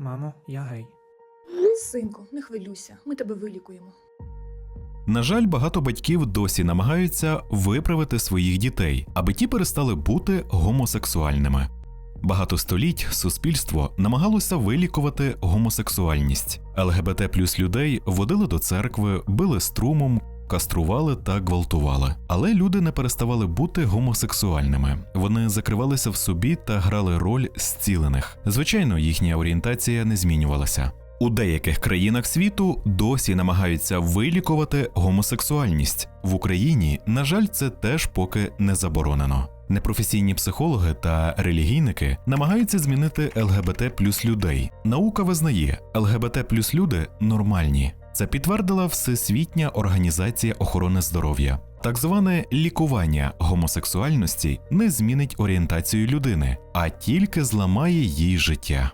Мамо, я гей. Синку, не хвилюйся, ми тебе вилікуємо. На жаль, багато батьків досі намагаються виправити своїх дітей, аби ті перестали бути гомосексуальними. Багато століть суспільство намагалося вилікувати гомосексуальність. ЛГБТ плюс людей водили до церкви, били струмом, кастрували та гвалтували. Але люди не переставали бути гомосексуальними. Вони закривалися в собі та грали роль зцілених. Звичайно, їхня орієнтація не змінювалася. У деяких країнах світу досі намагаються вилікувати гомосексуальність. В Україні, на жаль, це теж поки не заборонено. Непрофесійні психологи та релігійники намагаються змінити ЛГБТ плюс людей. Наука визнає, ЛГБТ плюс люди нормальні. Це підтвердила Всесвітня організація охорони здоров'я. Так зване лікування гомосексуальності не змінить орієнтацію людини, а тільки зламає їй життя.